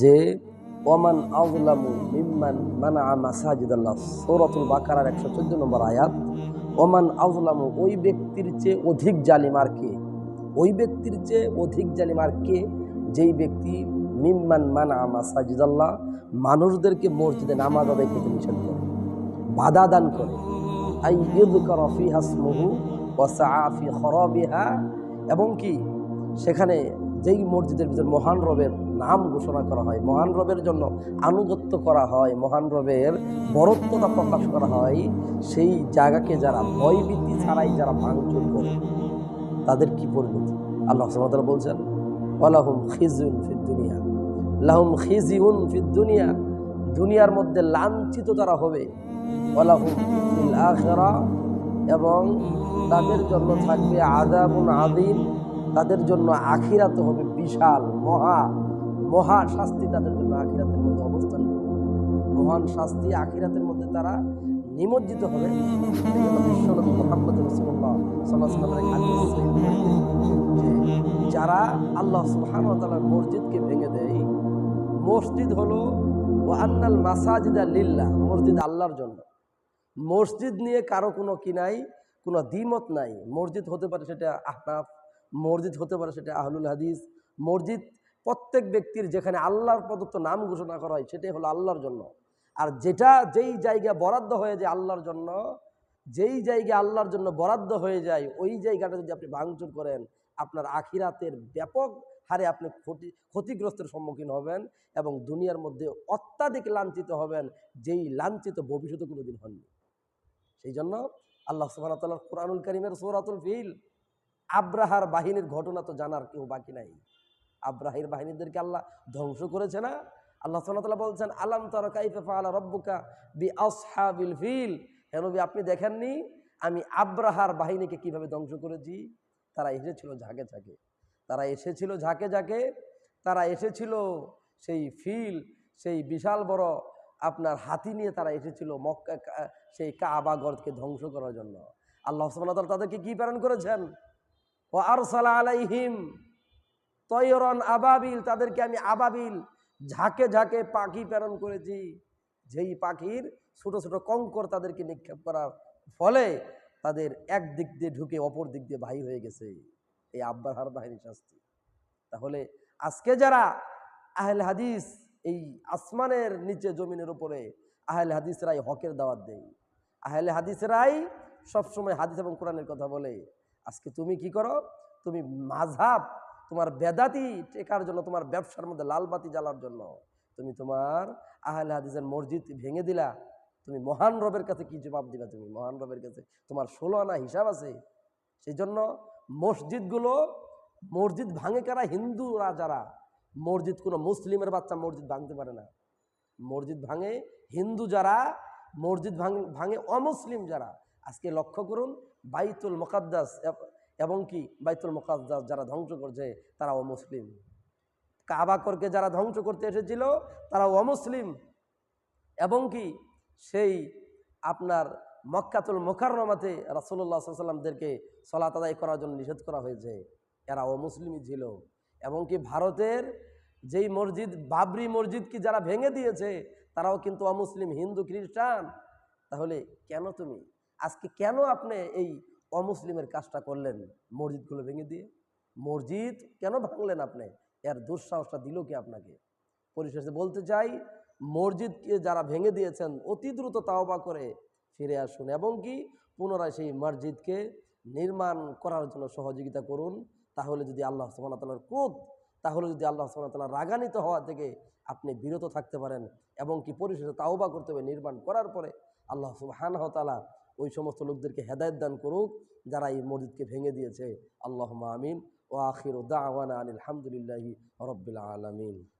যে ওমান আউলামু মিম্মান মানা মাসাজিদ আল্লাহ সৌরতুল বাকারার একশো চোদ্দ নম্বর আয়াত ওমান আউলামু ওই ব্যক্তির চেয়ে অধিক জালিমার কে? ওই ব্যক্তির চেয়ে অধিক জালিমার কে? যেই ব্যক্তি মিম্মান মানা মাসাজিদ আল্লাহ মানুষদেরকে মসজিদে নামাজ আদায় করতে নিষেধ করে, বাধা দান করে। আই ইউদকর ফি হাসমহু ওয়াসা ফি খরবিহা, এবং কি? সেখানে যেই মসজিদের ভিতর মহান রবের নাম ঘোষণা করা হয়। মহান রবের জন্য আনুগত্য করা হয়। মহান রবের বরত্বতা প্রকাশ করা হয়। সেই জায়গাকে যারা ভয়ভীতি ছাড়াই যারা ভাঙচুর করে, তাদের কি পরিণতি? আল্লাহ সুবহানাহু বলছেন, ওয়ালাহুম খিজুন ফিদ দুনিয়া। লাহুম খিজিউন ফিদ দুনিয়া। দুনিয়ার মধ্যে লাঞ্ছিত তারা হবে। ওয়ালাহুম আখিরা। এবং তাদের জন্য থাকবে আদাবুন আদিম তাদের জন্য আখিরাত হবে বিশাল, মহা মহা শাস্তি তাদের জন্য আখিরাতের মধ্যে অবস্থান মহান শাস্তি আখিরাতের মধ্যে তারা নিমজ্জিত হবে। যারা আল্লাহ সুবহান তাআলার মসজিদকে ভেঙে দেয়, মসজিদ হলো ও আন্নাল মাসাজিদা লিল্লাহ, মসজিদ আল্লাহর জন্য। মসজিদ নিয়ে কারও কোনো কি নাই, কোনো দ্বিমত নাই। মসজিদ হতে পারে সেটা আহনাফ, মসজিদ হতে পারে সেটা আহলুল হাদিস, মসজিদ প্রত্যেক ব্যক্তির যেখানে আল্লাহর প্রদত্ত নাম ঘোষণা করা হয়, সেটাই হলো আল্লাহর জন্য। আর যেটা যেই জায়গা বরাদ্দ হয়ে যায় আল্লাহর জন্য, যেই জায়গা আল্লাহর জন্য বরাদ্দ হয়ে যায়, ওই জায়গাটা যদি আপনি ভাঙচুর করেন, আপনার আখিরাতের ব্যাপক হারে আপনি ক্ষতি, ক্ষতিগ্রস্তের সম্মুখীন হবেন এবং দুনিয়ার মধ্যে অত্যাধিক লাঞ্ছিত হবেন, যেই লাঞ্ছিত ভবিষ্যতে কোনোদিন হননি। সেই জন্য আল্লাহ সুবাহ তাল্লাহ কোরআনুল করিমের সৌরাতুল ফিল, আব্রাহার বাহিনীর ঘটনা তো জানার কেউ বাকি নাই। আব্রাহির বাহিনীদেরকে আল্লাহ ধ্বংস করেছে না? আল্লাহ সাল্লাহ বলছেন, আলাম তর কাইফে ফালা রব্বুকা বি আসহাবিল ফিল হেনবি আপনি দেখেননি? আমি আব্রাহার বাহিনীকে কীভাবে ধ্বংস করেছি? তারা এসেছিল ঝাঁকে ঝাঁকে। তারা এসেছিল ঝাঁকে ঝাঁকে। তারা এসেছিল সেই ফিল, সেই বিশাল বড় আপনার হাতি নিয়ে তারা এসেছিল মক্কা সেই কাবাগরকে ধ্বংস করার জন্য। আল্লাহ ওয়া তাদেরকে কি প্রেরণ করেছেন? ও আরসালা আলাইহিম। তয়রন আবাবিল, তাদেরকে আমি আবাবিল, ঝাঁকে ঝাঁকে পাখি প্রেরণ করেছি। যেই পাখির ছোট ছোট কঙ্কর তাদেরকে নিক্ষেপ করার ফলে তাদের এক দিক দিয়ে ঢুকে অপর দিক দিয়ে ভাই হয়ে গেছে। এই আব্বাহার বাহিনীর শাস্তি। তাহলে আজকে যারা আহলে হাদিস এই আসমানের নিচে জমিনের উপরে আহলে হাদিসরাই হকের দাওয়াত দেয়। আহলে হাদিসরাই সবসময় হাদিস এবং কোরআনের কথা বলে। আজকে তুমি কি করো? তুমি মাঝাব তোমার বেদাতি টেকার জন্য, তোমার ব্যবসার মধ্যে লাল বাতি জ্বালার জন্য, তুমি তোমার আহলে হাদিসের মসজিদ ভেঙে দিলা। তুমি মহান রবের কাছে কি জবাব দিবা তুমি? মহান রবের কাছে তোমার ষোলো আনা হিসাব আছে। সেই জন্য মসজিদগুলো, মসজিদ ভাঙে কারা? হিন্দুরা যারা। মসজিদ, কোনো মুসলিমের বাচ্চা মসজিদ ভাঙতে পারে না। মসজিদ ভাঙে হিন্দু যারা, মসজিদ ভাঙে ভাঙে অমুসলিম যারা। আজকে লক্ষ্য করুন, বাইতুল মোকাদ্দাস এব- কি বাইতুল মোকাদ্দাস যারা ধ্বংস করছে তারা অমুসলিম কাবাকরকে যারা ধ্বংস করতে এসেছিল তারা অমুসলিম এবং কি সেই আপনার মক্কাতুল মোকাররমাতে রাসুল্লাহ সাল্লামদেরকে সলাত আদায় করার জন্য নিষেধ করা হয়েছে। এরা অমুসলিমই ছিল। এবং কি ভারতের যেই মসজিদ, বাবরি মসজিদ কি যারা ভেঙে দিয়েছে, তারাও কিন্তু অমুসলিম, হিন্দু, খ্রিস্টান। তাহলে কেন তুমি? আজকে কেন আপনি এই অমুসলিমের কাজটা করলেন মসজিদগুলো ভেঙে দিয়ে। মসজিদ কেন ভাঙলেন আপনি? এর দুঃসাহসটা দিল কি আপনাকে? পরিশেষে বলতে চাই, মসজিদকে যারা ভেঙে দিয়েছেন, অতি দ্রুত তাওবা করে ফিরে আসুন এবং কি পুনরায় সেই মসজিদকে নির্মাণ করার জন্য সহযোগিতা করুন। তাহলে যদি আল্লাহ ওয়া ক্রোধ, তাহলে যদি আল্লাহ তাআলা রাগান্বিত হওয়া থেকে আপনি বিরত থাকতে পারেন এবং কি পরিশেষে তাওবা করতে হবে নির্মাণ করার পরে আল্লাহ সুবহানাহু ওয়া তাআলা ওই সমস্ত লোকদেরকে হেদায়ত দান করুক, যারা এই মসজিদকে ভেঙে দিয়েছে। আল্লাহ আমিন। ও আখির দাওয়ানা আনিল হামদুলিল্লাহি রব্বিল আলামিন।